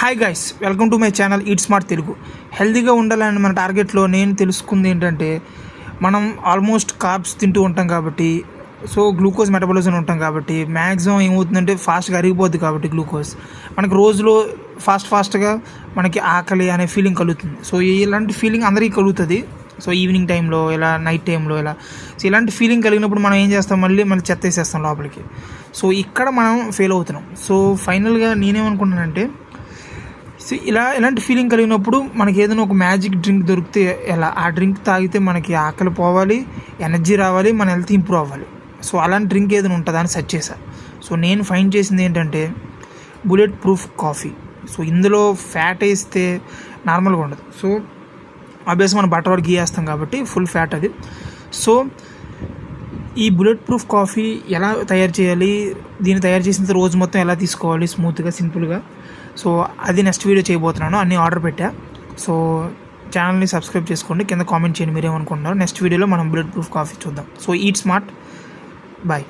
Hi guys welcome to my channel eat smart Telugu హెల్తీగా ఉండాలని మన టార్గెట్లో నేను తెలుసుకుంది ఏంటంటే మనం ఆల్మోస్ట్ కార్బ్స్ తింటూ ఉంటాం కాబట్టి సో గ్లూకోజ్ మెటబాలిజం ఉంటాం కాబట్టి మ్యాక్సిమం ఏమవుతుందంటే ఫాస్ట్గా అరిగిపోద్ది కాబట్టి గ్లూకోజ్ మనకి రోజులో ఫాస్ట్ ఫాస్ట్గా మనకి ఆకలి అనే ఫీలింగ్ కలుగుతుంది. సో ఇలాంటి ఫీలింగ్ అందరికీ కలుగుతుంది. సో ఈవినింగ్ టైంలో ఇలా నైట్ టైంలో ఇలా. సో ఇలాంటి ఫీలింగ్ కలిగినప్పుడు మనం ఏం చేస్తాం? మళ్ళీ మళ్ళీ చెత్త వేసేస్తాం లోపలికి. సో ఇక్కడ మనం ఫెయిల్ అవుతున్నాం. సో ఫైనల్గా నేనేమనుకుంటున్నానంటే సో ఇలా ఇలాంటి ఫీలింగ్ కలిగినప్పుడు మనకి ఏదైనా ఒక మ్యాజిక్ డ్రింక్ దొరికితే ఎలా? ఆ డ్రింక్ తాగితే మనకి ఆకలి పోవాలి ఎనర్జీ రావాలి మన హెల్త్ ఇంప్రూవ్ అవ్వాలి. సో అలాంటి డ్రింక్ ఏదైనా ఉంటుందా అని సెర్చ్ చేశా. సో నేను ఫైండ్ చేసింది ఏంటంటే బుల్లెట్ ప్రూఫ్ కాఫీ సో ఇందులో ఫ్యాట్ వేస్తే నార్మల్గా ఉండదు. సో ఆబ్వియస్ మనం బటర్ గీ గీయేస్తాం కాబట్టి ఫుల్ ఫ్యాట్ అది. సో ఈ బుల్లెట్ ప్రూఫ్ కాఫీ ఎలా తయారు చేయాలి? దీన్ని తయారు చేసిన రోజు మొత్తం ఎలా తీసుకోవాలి? స్మూత్గా సింపుల్గా సో అది నెక్స్ట్ వీడియో చేయబోతున్నాను. అన్నీ ఆర్డర్ పెట్టా. సో ఛానల్ని సబ్స్క్రైబ్ చేసుకోండి. కింద కామెంట్ చేయండి మీరేమనుకుంటున్నారు. నెక్స్ట్ వీడియోలో మనం బుల్లెట్ ప్రూఫ్ కాఫీ చూద్దాం. So eat smart bye